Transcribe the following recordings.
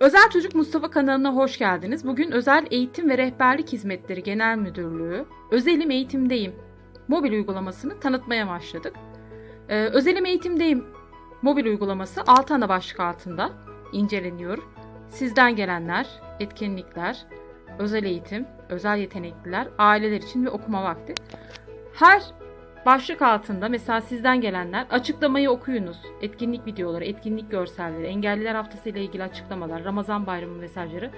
Özel Çocuk Mustafa kanalına hoş geldiniz. Bugün Özel Eğitim ve Rehberlik Hizmetleri Genel Müdürlüğü Özelim Eğitimdeyim mobil uygulamasını tanıtmaya başladık. Ee, Özelim Eğitimdeyim mobil uygulaması alt ana başlık altında inceleniyor. Sizden gelenler, etkinlikler, özel eğitim, özel yetenekliler, aileler için ve okuma vakti. Her başlık altında mesela sizden gelenler açıklamayı okuyunuz. Etkinlik videoları, etkinlik görselleri, engelliler haftası ile ilgili açıklamalar, Ramazan bayramı mesajları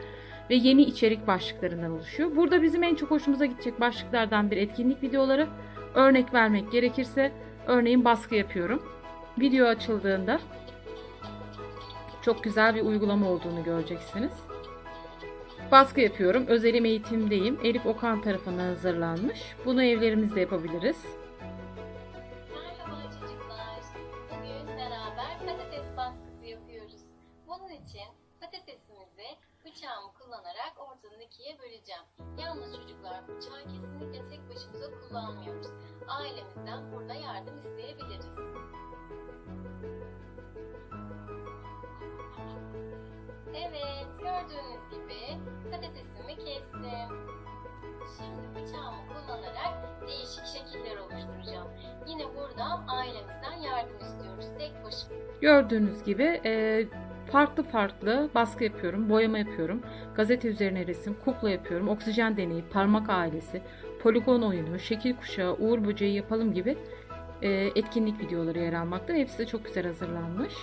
ve yeni içerik başlıklarından oluşuyor. Burada bizim en çok hoşumuza gidecek başlıklardan bir etkinlik videoları. Örnek vermek gerekirse örneğin baskı yapıyorum. Video açıldığında çok güzel bir uygulama olduğunu göreceksiniz. Baskı yapıyorum. Özelim eğitimdeyim. Elif Okan tarafından hazırlanmış. Bunu evlerimizde yapabiliriz. Bıçağımı kullanarak ortadan ikiye böleceğim. Yalnız çocuklar bıçağı kesinlikle tek başımıza kullanmıyoruz. Ailemizden burada yardım isteyebiliriz. Evet, gördüğünüz gibi patatesimi kestim. Şimdi bıçağımı kullanarak değişik şekiller oluşturacağım. Yine burada ailemizden yardım istiyoruz. Tek başıma Gördüğünüz gibi e, farklı farklı baskı yapıyorum, boyama yapıyorum, gazete üzerine resim, kukla yapıyorum, oksijen deneyi, parmak ailesi, poligon oyunu, şekil kuşağı, uğur böceği yapalım gibi e, etkinlik videoları yer almakta. Hepsi de çok güzel hazırlanmış.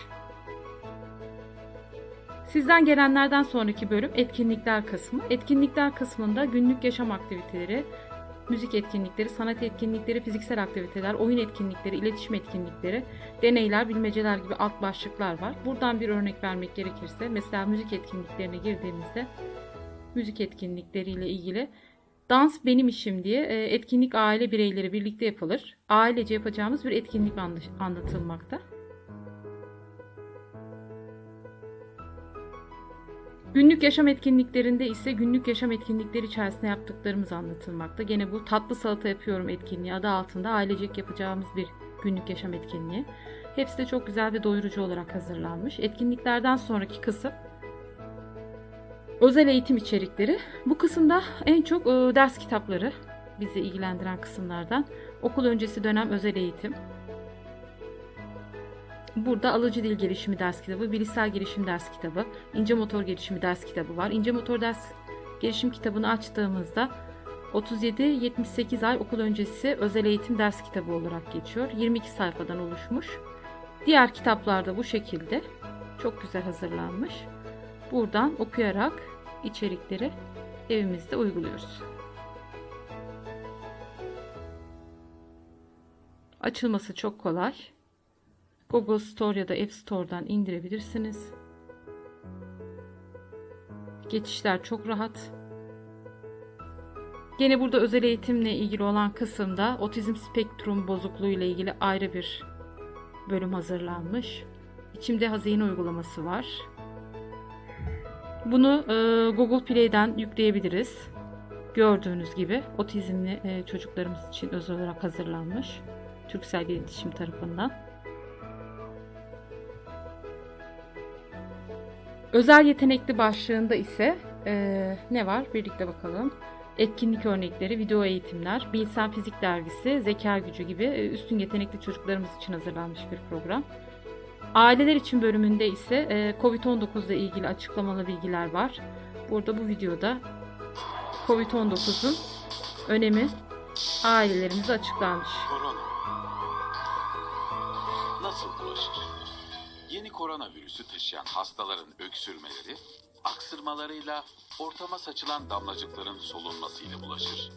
Sizden gelenlerden sonraki bölüm etkinlikler kısmı. Etkinlikler kısmında günlük yaşam aktiviteleri, müzik etkinlikleri, sanat etkinlikleri, fiziksel aktiviteler, oyun etkinlikleri, iletişim etkinlikleri, deneyler, bilmeceler gibi alt başlıklar var. Buradan bir örnek vermek gerekirse mesela müzik etkinliklerine girdiğimizde müzik etkinlikleriyle ilgili dans benim işim diye e, etkinlik aile bireyleri birlikte yapılır. Ailece yapacağımız bir etkinlik anla- anlatılmakta. Günlük yaşam etkinliklerinde ise günlük yaşam etkinlikleri içerisinde yaptıklarımız anlatılmakta. Gene bu tatlı salata yapıyorum etkinliği adı altında ailecek yapacağımız bir günlük yaşam etkinliği. Hepsi de çok güzel ve doyurucu olarak hazırlanmış. Etkinliklerden sonraki kısım özel eğitim içerikleri. Bu kısımda en çok e, ders kitapları bizi ilgilendiren kısımlardan. Okul öncesi dönem özel eğitim. Burada alıcı dil gelişimi ders kitabı, bilişsel gelişim ders kitabı, ince motor gelişimi ders kitabı var. İnce motor ders gelişim kitabını açtığımızda 37-78 ay okul öncesi özel eğitim ders kitabı olarak geçiyor. 22 sayfadan oluşmuş. Diğer kitaplar da bu şekilde. Çok güzel hazırlanmış. Buradan okuyarak içerikleri evimizde uyguluyoruz. Açılması çok kolay. Google Store ya da App Store'dan indirebilirsiniz. Geçişler çok rahat. Gene burada özel eğitimle ilgili olan kısımda otizm spektrum bozukluğu ile ilgili ayrı bir bölüm hazırlanmış. İçimde hazine uygulaması var. Bunu e, Google Play'den yükleyebiliriz. Gördüğünüz gibi otizmli e, çocuklarımız için özel olarak hazırlanmış. Türksel İletişim tarafından. Özel yetenekli başlığında ise e, ne var? Birlikte bakalım. Etkinlik örnekleri, video eğitimler, Bilsem Fizik Dergisi, Zeka Gücü gibi e, üstün yetenekli çocuklarımız için hazırlanmış bir program. Aileler için bölümünde ise e, Covid-19 ile ilgili açıklamalı bilgiler var. Burada bu videoda Covid-19'un önemi ailelerimize açıklanmış. Korona. Nasıl bulaşır? Yeni koronavirüsü taşıyan hastaların öksürmeleri, aksırmalarıyla ortama saçılan damlacıkların solunmasıyla bulaşır.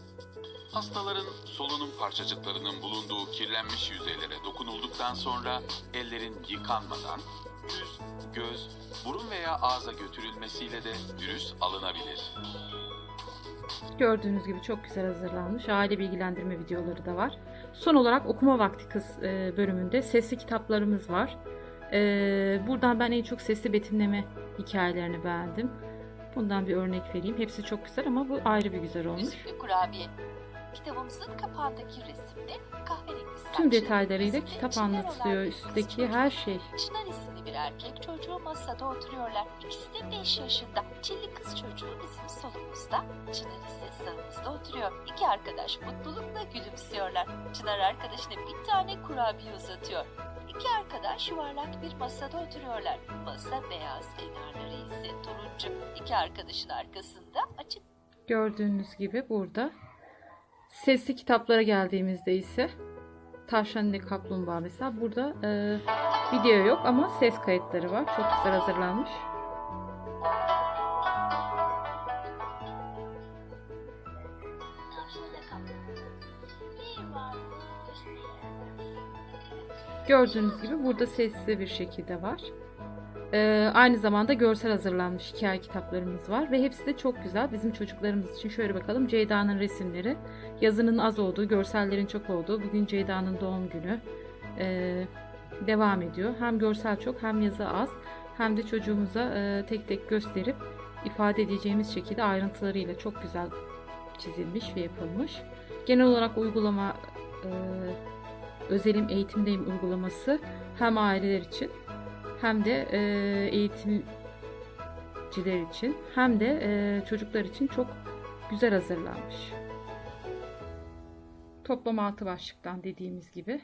Hastaların solunum parçacıklarının bulunduğu kirlenmiş yüzeylere dokunulduktan sonra ellerin yıkanmadan yüz, göz, burun veya ağza götürülmesiyle de virüs alınabilir. Gördüğünüz gibi çok güzel hazırlanmış. Aile bilgilendirme videoları da var. Son olarak okuma vakti kız e, bölümünde sesli kitaplarımız var. E, buradan ben en çok sesli betimleme hikayelerini beğendim. Bundan bir örnek vereyim. Hepsi çok güzel ama bu ayrı bir güzel olmuş. Bisküvi kurabiye. Kitabımızın kapağındaki resimde kahverengi Tüm saçlı, detaylarıyla resimde kitap anlatılıyor. Üstteki her şey. Çınar isimli bir erkek çocuğu masada oturuyorlar. İkisi de 5 yaşında. Çilli kız çocuğu bizim solumuzda. Çınar ise sağımızda oturuyor. İki arkadaş mutlulukla gülümsüyorlar. Çınar arkadaşına bir tane kurabiye uzatıyor. İki arkadaş yuvarlak bir masada oturuyorlar. Masa beyaz, kenarları ise turuncu. İki arkadaşın arkasında açık Gördüğünüz gibi burada. Sesli kitaplara geldiğimizde ise Tavşan ile Kaplumbağa mesela burada e, video yok ama ses kayıtları var. Çok güzel hazırlanmış. Gördüğünüz gibi burada sesli bir şekilde var. Ee, aynı zamanda görsel hazırlanmış hikaye kitaplarımız var ve hepsi de çok güzel. Bizim çocuklarımız için şöyle bakalım. Ceyda'nın resimleri, yazının az olduğu, görsellerin çok olduğu. Bugün Ceyda'nın doğum günü ee, devam ediyor. Hem görsel çok hem yazı az hem de çocuğumuza ee, tek tek gösterip ifade edeceğimiz şekilde ayrıntılarıyla çok güzel çizilmiş ve yapılmış. Genel olarak uygulama ee, özelim eğitimdeyim uygulaması hem aileler için hem de e, eğitimciler için hem de e, çocuklar için çok güzel hazırlanmış. Toplam altı başlıktan dediğimiz gibi.